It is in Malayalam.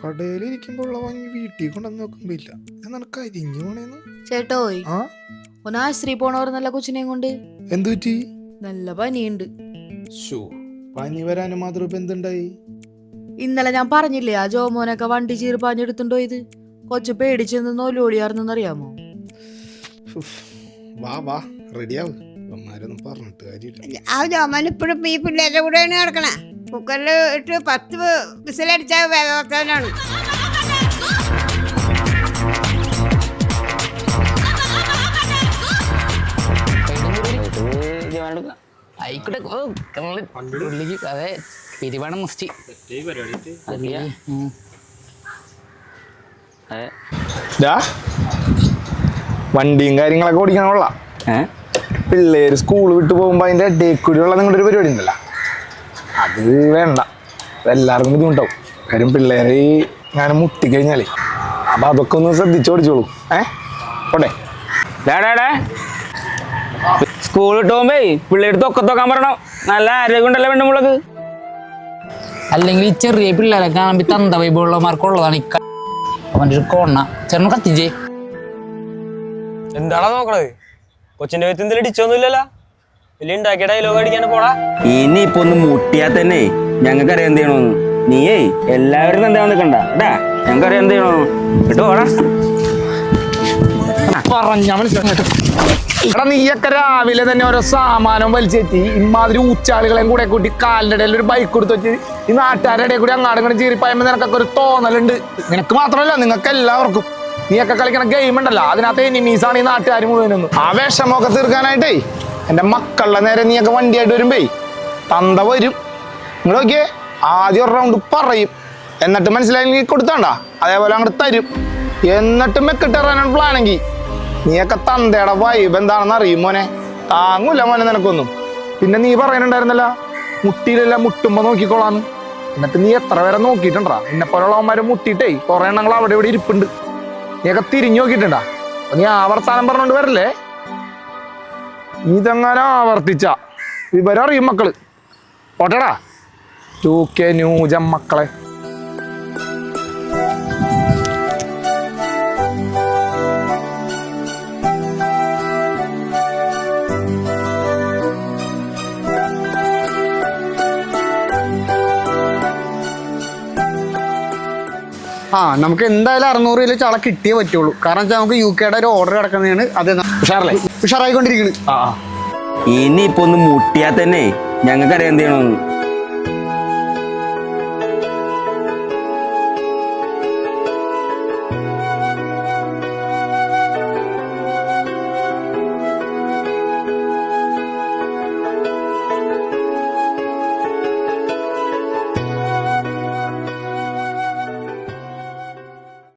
കടയിലിരിക്കുമ്പോൾ ഉള്ള വാങ്ങി വീട്ടിൽ കൊണ്ടുവന്ന് നോക്കുമ്പോ ഇല്ല എന്നാണ് കരിഞ്ഞു പോണേന്ന്. ചേട്ടോയ് ആ? ഒന്ന് ആശ്രീ പോണവർ നല്ല കൊച്ചിനെയും കൊണ്ട്. എന്തു പറ്റി? നല്ല പനിയുണ്ട്. ഷോ പനി വരാനും മാത്രം ഇപ്പൊ എന്തുണ്ടായി? ഇന്നലെ ഞാൻ പറഞ്ഞില്ലേ ആ ജോമോനൊക്കെ വണ്ടി ചീർ പാഞ്ഞെടുത്തുണ്ടോ ഇത്? കൊച്ചു പേടിച്ചെന്ന് നോലോടിയാർന്നെന്നറിയാമോ ഉഫ്. വാ വാ റെഡിയാവ് ഇവന്മാരൊന്നും പറഞ്ഞിട്ട് കാര്യമില്ല. ആ ജോമൻ ഇപ്പോഴും ഈ പിള്ളേരുടെ കൂടെയാണ് കിടക്കണേ കുക്കറിൽ ഇട്ട് പത്ത് വിസിലടിച്ചാൽ ആയിക്കോട്ടെ. ഉള്ളിക്ക് അതെ പിരിവാണ് മുസ്റ്റി ഡാ, വണ്ടിയും കാര്യങ്ങളൊക്കെ ഓടിക്കാൻ കൊള്ളാം? പിള്ളേര് സ്കൂൾ വിട്ട് പോകുമ്പോ അതിന്റെ ഡേക്കുടിയുള്ള നിങ്ങളുടെ ഒരു പരിപാടി ഉണ്ടല്ലോ. അത് വേണ്ട. എല്ലാവർക്കും ബുദ്ധിമുട്ടാവും. കാര്യം പിള്ളേരെ ഞാൻ മുട്ടിക്കഴിഞ്ഞാലേ. അപ്പൊ അതൊക്കെ ഒന്ന് ശ്രദ്ധിച്ച് പഠിച്ചോളൂ. ഏ? പോട്ടെ. ഡാ, ഡാ, ഡാ. സ്കൂൾ വിട്ട് പോകുമ്പേ പിള്ളേരുടെ ഒക്കെ തൊക്കാൻ പറയണം. നല്ല ആരോഗ്യം ഉണ്ടല്ലോ പെണ്ണുമ്പളക്ക് അല്ലെങ്കിൽ ഈ ചെറിയ പിള്ളേരെ കാണുമ്പോ തന്ത വൈബുള്ളമാർക്കുള്ളതാണ് ഈ ക- അവന്റെ ഒരു കോണ. ചേട്ടൻ കത്തിച്ചേ. എന്താണോ നോക്കണത്? കൊച്ചിന്റെ വീട്ടിൽ എന്തെങ്കിലും ഇടിച്ചൊന്നുമില്ലല്ലോ. ഉണ്ടാക്കിയ ഡയലോഗ് അടിക്കാൻ പോടാ. ഇനി ഇപ്പൊ ഒന്ന് മുട്ടിയാ തന്നെ ഞങ്ങൾക്കറിയാം എന്ത് ചെയ്യണമെന്ന് നീയേ എല്ലാവരും എന്താ നിൽക്കണ്ട കേട്ടാ ഞങ്ങൾക്കറിയാം എന്ത് ചെയ്യണമെന്ന് കേട്ടോ പോടാ. പറഞ്ഞ മനസ്സിലാക്കി എടാ നീയൊക്കെ രാവിലെ തന്നെ ഓരോ സാമാനം വലിച്ചെത്തി. ഇമാതിരി ഉച്ചാളികളെയും കൂടെ കൂട്ടി കാലിന്റെ ഇടയിൽ ഒരു ബൈക്ക് കൊടുത്ത് വെച്ച് ഈ നാട്ടുകാരുടെ ഇടയിൽ കൂടി അങ്ങാടും ഇങ്ങനെ ചീറിപ്പായുമ്പോ നിനക്കൊക്കെ ഒരു തോന്നലുണ്ട്. നിനക്ക് മാത്രമല്ല നിങ്ങൾക്ക് എല്ലാവർക്കും. നീയൊക്കെ കളിക്കണ ഗെയിം ഉണ്ടല്ലോ. അതിനകത്ത് എനിമീസാണ് ഈ നാട്ടുകാർ മുഴുവനൊന്നും ആ വിഷമൊക്കെ തീർക്കാനായിട്ടേ എന്റെ മക്കളുടെ നേരെ നീയൊക്കെ വണ്ടിയായിട്ട് വരുമ്പേ തന്ത വരും. നിങ്ങൾ നോക്കിയേ ആദ്യം ഒരു റൗണ്ട് പറയും. എന്നിട്ട് മനസ്സിലായി കൊടുത്താണ്ട? അതേപോലെ അങ്ങോട്ട് തരും. എന്നിട്ട് മെക്കിട്ടിറാനാണ് പ്ലാനെങ്കിൽ നീയൊക്കെ തന്തയുടെ വൈബ് എന്താണെന്ന് അറിയും മോനെ. താങ്ങൂല മോനെ നിനക്കൊന്നും. പിന്നെ നീ പറയുന്നുണ്ടായിരുന്നല്ല മുട്ടിയിലല്ല മുട്ടുമ്പോ നോക്കിക്കോളാന്ന്. എന്നിട്ട് നീ എത്ര പേരെ നോക്കിയിട്ടുണ്ടാ? എന്നെ പോലുള്ളവന്മാരെ മുട്ടിയിട്ടേ കുറെ എണ്ണങ്ങൾ അവിടെ ഇവിടെ ഇരിപ്പുണ്ട്. നീയൊക്കെ തിരിഞ്ഞു നോക്കിയിട്ടുണ്ടാ? നീ ആവർത്താനം പറഞ്ഞോണ്ട് വരല്ലേ? ഇതെങ്ങനെ ആവർത്തിച്ച വിവരം മക്കൾ. ഓട്ടടാ. ടു കെ ന്യൂജം മക്കളെ. ആ നമുക്ക് എന്തായാലും അറുന്നൂറ് കിലോ ചള കിട്ടിയേ പറ്റുള്ളൂ. കാരണം വെച്ചാൽ നമുക്ക് യു കെയുടെ ഒരു ഓർഡർ കിടക്കുന്നതാണ്. അത് ഉഷാറല്ലേ? ഉഷാറായിക്കൊണ്ടിരിക്കുന്നത് ആ ആ. ഇനി ഇപ്പൊ ഒന്ന് മുട്ടിയാ തന്നെ ഞങ്ങൾക്കറിയാം എന്ത് ചെയ്യണമെന്ന്.